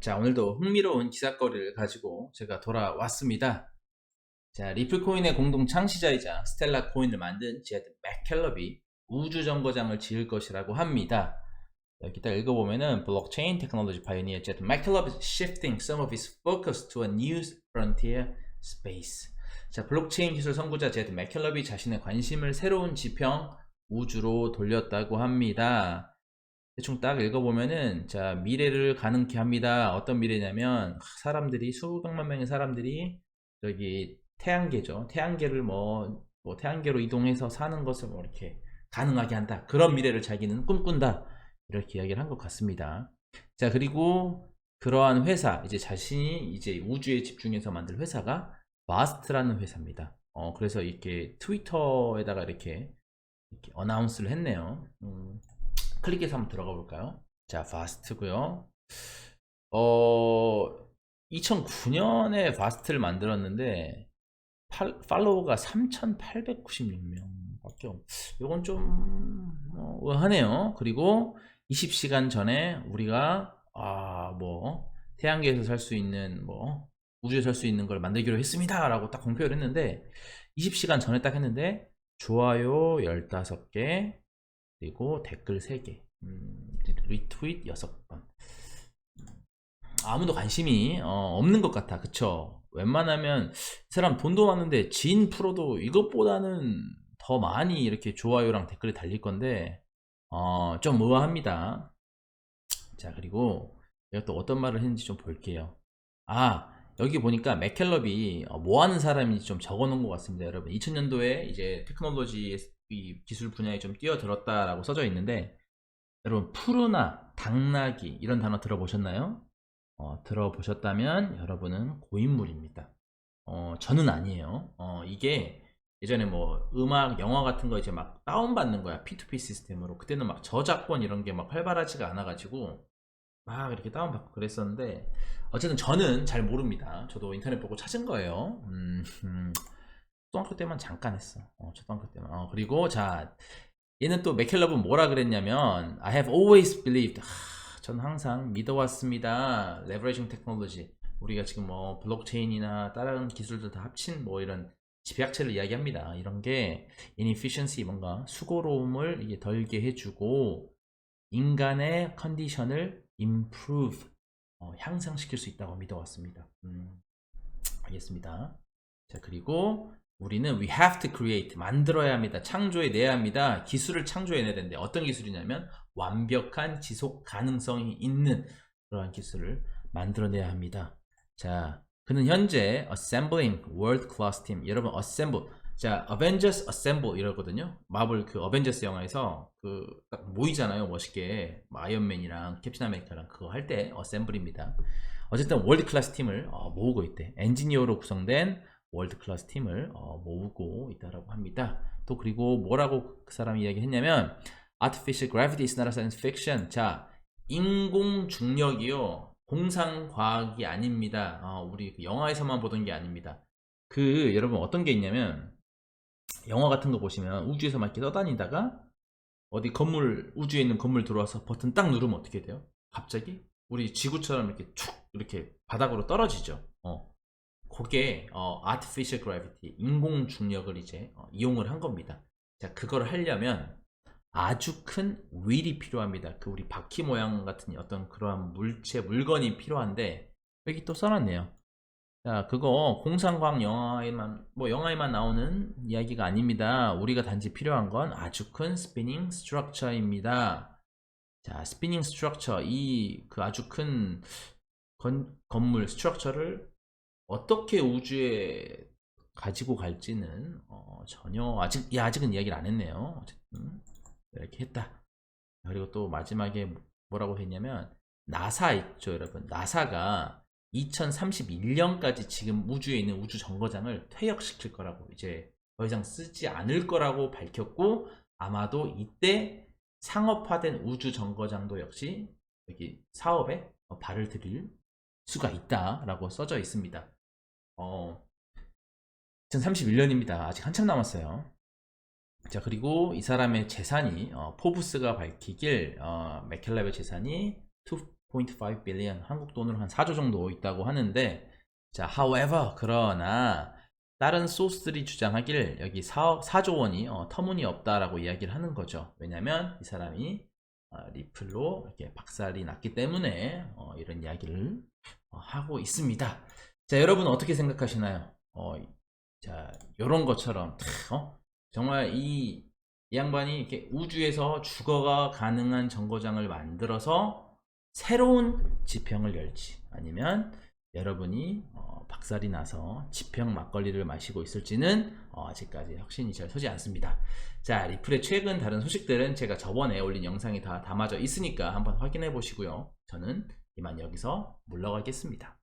자, 오늘도 흥미로운 기사거리를 가지고 제가 돌아왔습니다. 자, 리플코인의 공동 창시자이자 스텔라 코인을 만든 제드 맥켈럽이 우주 정거장을 지을 것이라고 합니다. 여기 딱 읽어보면은 블록체인 테크놀로지 파이니어 제드 맥켈럽 is shifting some of his focus to a new frontier space. 자, 블록체인 기술 선구자 제드 맥켈럽이 자신의 관심을 새로운 지평 우주로 돌렸다고 합니다. 대충 딱 읽어보면은 자 미래를 가능케 합니다. 어떤 미래냐면 사람들이 수백만 명의 사람들이 여기 태양계죠. 태양계를 뭐, 뭐 태양계로 이동해서 사는 것을 뭐 이렇게 가능하게 한다. 그런 미래를 자기는 꿈꾼다. 이렇게 이야기를 한 것 같습니다. 자 그리고 그러한 회사 이제 자신이 이제 우주에 집중해서 만들 회사가 바스트라는 회사입니다. 어 그래서 이렇게 트위터에다가 이렇게, 이렇게 어나운스를 했네요. 음, 클릭해서 한번 들어가 볼까요? 자, 바스트고요. 어, 2009년에 바스트를 만들었는데 팔, 팔로워가 3,896명 밖에 없. 이건 좀 어, 의아하네요. 그리고 20시간 전에 우리가 아, 뭐 태양계에서 살 수 있는 뭐 우주에 살 수 있는 걸 만들기로 했습니다라고 딱 공표를 했는데 20시간 전에 딱 했는데 좋아요 15개 그리고 댓글 3개, 음, 리트윗 6번. 아무도 관심이 어, 없는 것 같아. 그쵸? 웬만하면 이 사람 돈도 많은데 진 프로도 이것보다는 더 많이 이렇게 좋아요랑 댓글이 달릴 건데 어, 좀 의아합니다. 자 그리고 내가 또 어떤 말을 했는지 좀 볼게요. 아 여기 보니까 맥켈럽이 어, 뭐 하는 사람인지 좀 적어 놓은 것 같습니다. 여러분 2000년도에 이제 테크놀로지 이 기술 분야에 좀 뛰어들었다라고 써져 있는데 여러분 푸르나 당나귀 이런 단어 들어보셨나요? 어, 들어보셨다면 여러분은 고인물입니다. 어, 저는 아니에요. 어, 이게 예전에 뭐 음악, 영화 같은 거 이제 막 다운받는 거야. P2P 시스템으로. 그때는 막 저작권 이런 게 막 활발하지가 않아가지고 막 이렇게 다운받고 그랬었는데 어쨌든 저는 잘 모릅니다. 저도 인터넷 보고 찾은 거예요. 음, 음. 초등학교 때만 잠깐 했어. 어, 초등학교 때만. 어, 그리고 자 얘는 또 맥켈럽은 뭐라 그랬냐면 I have always believed. 하, 전 항상 믿어왔습니다. 레버리징 테크놀로지. 우리가 지금 뭐 블록체인이나 다른 기술들 다 합친 뭐 이런 집약체를 이야기합니다. 이런 게 inefficiency 뭔가 수고로움을 이게 덜게 해주고 인간의 컨디션을 improve 어, 향상시킬 수 있다고 믿어왔습니다. 음, 알겠습니다. 자 그리고 우리는 we have to create 만들어야 합니다. 창조해내야 합니다. 기술을 창조해내야 되는데 어떤 기술이냐면 완벽한 지속 가능성이 있는 그러한 기술을 만들어내야 합니다. 자, 그는 현재 assembling world class team. 여러분 assemble. 자, Avengers Assemble 이러거든요. 마블 그 어벤져스 영화에서 그딱 모이잖아요. 멋있게 뭐 아이언맨이랑 캡틴 아메리카랑 그거 할 때 어셈블입니다. 어쨌든 월드 클래스 팀을 어, 모으고 있대. 엔지니어로 구성된 월드 클래스 팀을 어, 모으고 있다라고 합니다. 또 그리고 뭐라고 그 사람이 이야기했냐면 Artificial gravity is not a science fiction. 자, 인공 중력이요. 공상 과학이 아닙니다. 어, 우리 그 영화에서만 보던 게 아닙니다. 그 여러분 어떤 게 있냐면 영화 같은 거 보시면 우주에서 막 이렇게 떠다니다가 어디 건물 우주에 있는 건물 들어와서 버튼 딱 누르면 어떻게 돼요? 갑자기 우리 지구처럼 이렇게 툭 이렇게 바닥으로 떨어지죠. 어. 그게 어, artificial gravity 인공 중력을 이제 어, 이용을 한 겁니다. 자, 그걸 하려면 아주 큰 윌이 필요합니다. 그 우리 바퀴 모양 같은 어떤 그러한 물체 물건이 필요한데 여기 또 써놨네요. 자, 그거 공상과학 영화에만 뭐 영화에만 나오는 이야기가 아닙니다. 우리가 단지 필요한 건 아주 큰 스피닝 스트럭처입니다. 자, 스피닝 스트럭처 이 그 아주 큰 건, 건물 스트럭처를 어떻게 우주에 가지고 갈지는 어, 전혀 아직 야, 아직은 이야기를 안 했네요. 어쨌든 이렇게 했다. 그리고 또 마지막에 뭐라고 했냐면 나사 있죠, 여러분. 나사가 2031년까지 지금 우주에 있는 우주 정거장을 퇴역시킬 거라고 이제 더 이상 쓰지 않을 거라고 밝혔고 아마도 이때 상업화된 우주 정거장도 역시 여기 사업에 어, 발을 들일 수가 있다라고 써져 있습니다. 어, 2031년입니다. 아직 한참 남았어요. 자, 그리고 이 사람의 재산이, 어, 포브스가 밝히길, 어, 맥켈랍의 재산이 0.5 billion 한국 돈으로 한 4조 정도 있다고 하는데 자, however 그러나 다른 소스들이 주장하길 여기 4, 4조 원이 어, 터무니없다라고 이야기를 하는 거죠. 왜냐면 이 사람이 어, 리플로 이렇게 박살이 났기 때문에 어, 이런 이야기를 어, 하고 있습니다. 자, 여러분 어떻게 생각하시나요? 어, 자, 요런 것처럼 어? 정말 이, 이 양반이 이렇게 우주에서 주거가 가능한 정거장을 만들어서 새로운 지평을 열지 아니면 여러분이 어, 박살이 나서 지평 막걸리를 마시고 있을지는 어, 아직까지 확신이 잘 서지 않습니다. 자, 리플의 최근 다른 소식들은 제가 저번에 올린 영상이 다 담아져 있으니까 한번 확인해 보시고요. 저는 이만 여기서 물러가겠습니다.